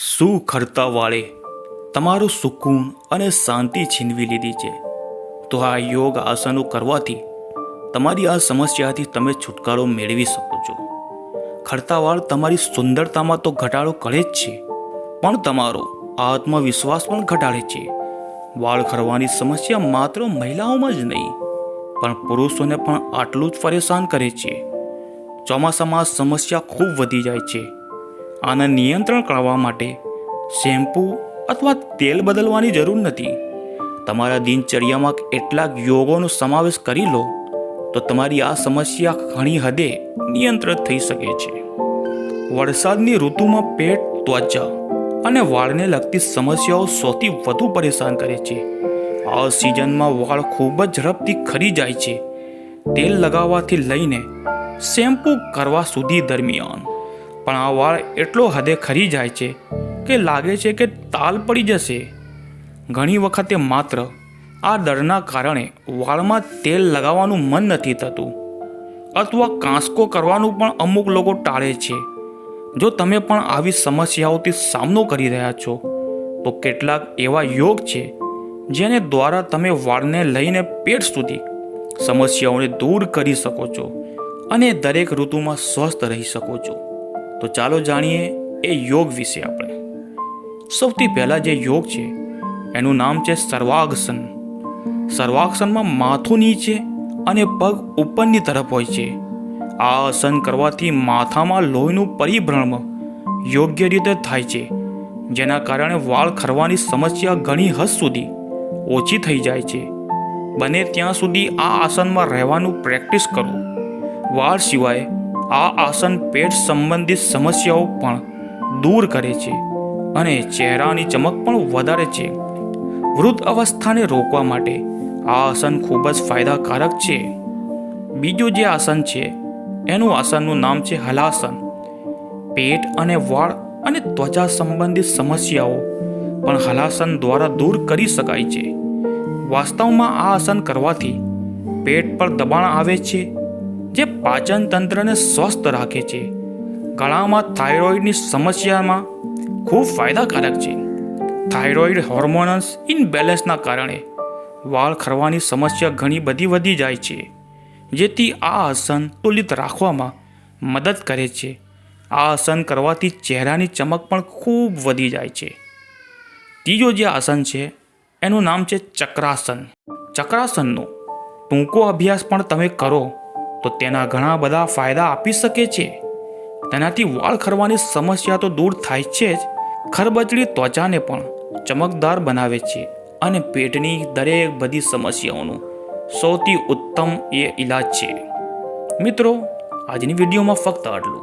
શું ખરતા વાળે તમારું સુકૂન અને શાંતિ છીનવી લીધી છે. તો આ યોગ આસનો કરવાથી તમારી આ સમસ્યાથી તમે છુટકારો મેળવી શકો છો. ખડતાવાળ તમારી સુંદરતામાં તો ઘટાડો કરે જ છે, પણ તમારો આત્મવિશ્વાસ પણ ઘટાડે છે. વાળ ખરવાની સમસ્યા માત્ર મહિલાઓમાં જ નહીં, પણ પુરુષોને પણ આટલું જ પરેશાન કરે છે. ચોમાસામાં સમસ્યા ખૂબ વધી જાય છે. આને નિયંત્રણ કરવા માટે શેમ્પૂ અથવા તેલ બદલવાની જરૂર નથી. તમારા દિનચર્યામાં કેટલાક યોગોનો સમાવેશ કરી લો, તો તમારી આ સમસ્યા ઘણી હદે નિયંત્રિત થઈ શકે છે. વરસાદની ઋતુમાં પેટ ત્વચા અને વાળને લગતી સમસ્યાઓ સૌથી વધુ પરેશાન કરે છે. આ સિઝનમાં વાળ ખૂબ જ ઝડપથી ખરી જાય છે. તેલ લગાવવાથી લઈને શેમ્પૂ કરવા સુધી દરમિયાન પણ આ વાળ એટલો હદે ખરી જાય છે કે લાગે છે કે તાલ પડી જશે. ઘણી વખતે માત્ર આ ડરના કારણે વાળમાં તેલ લગાવવાનું મન નથી થતું અથવા કાંસકો કરવાનું પણ અમુક લોકો ટાળે છે. જો તમે પણ આવી સમસ્યાઓથી સામનો કરી રહ્યા છો, તો કેટલાક એવા યોગ છે જેને દ્વારા તમે વાળને લઈને પેટ સુધી સમસ્યાઓને દૂર કરી શકો છો અને દરેક ઋતુમાં સ્વસ્થ રહી શકો છો. તો ચાલો જાણીએ એ યોગ વિશે આપણે. સૌથી પહેલાં જે યોગ છે, એનું નામ છે સર્વાગસન. સર્વાગસનમાં માથું નીચે અને પગ ઉપરની તરફ હોય છે. આ આસન કરવાથી માથામાં લોહીનું પરિભ્રમણ યોગ્ય રીતે થાય છે, જેના કારણે વાળ ખરવાની સમસ્યા ઘણી હદ સુધી ઓછી થઈ જાય છે. બને ત્યાં સુધી આ આસનમાં રહેવાનું પ્રેક્ટિસ કરો. વાળ સિવાય આ આસન પેટ સંબંધિત સમસ્યાઓ પણ દૂર કરે છે અને ચહેરાની ચમક પણ વધારે છે. વૃદ્ધ અવસ્થાને રોકવા માટે આ આસન ખૂબ જ ફાયદાકારક છે. બીજું જે આસન છે, એનું આસનનું નામ છે હલાસન. પેટ અને વાળ અને ત્વચા સંબંધિત સમસ્યાઓ પણ હલાસન દ્વારા દૂર કરી શકાય છે. વાસ્તવમાં આ આસન કરવાથી પેટ પર દબાણ આવે છે જે પાચન તંત્રને સ્વસ્થ રાખે છે. ગળામાં થાઇરોઇડની સમસ્યામાં ખૂબ ફાયદાકારક છે. થાઇરોઇડ હોર્મોન્સ ઇનબેલેન્સના કારણે વાળ ખરવાની સમસ્યા ઘણી બધી વધી જાય છે, જેથી આ આસન તુલિત રાખવામાં મદદ કરે છે. આ આસન કરવાથી ચહેરાની ચમક પણ ખૂબ વધી જાય છે. ત્રીજો જે આસન છે, એનું નામ છે ચક્રાસન. ચક્રાસનનો ટૂંકો અભ્યાસ પણ તમે કરો તો તેના ઘણા બધા ફાયદા આપી શકે છે. તેનાથી વાળ ખરવાની સમસ્યા તો દૂર થાય છે જ. ખરબચડી ત્વચાને પણ ચમકદાર બનાવે છે અને પેટની દરેક બધી સમસ્યાઓનું સૌથી ઉત્તમ એ ઈલાજ છે. મિત્રો, આજની વિડીયોમાં ફક્ત આટલું.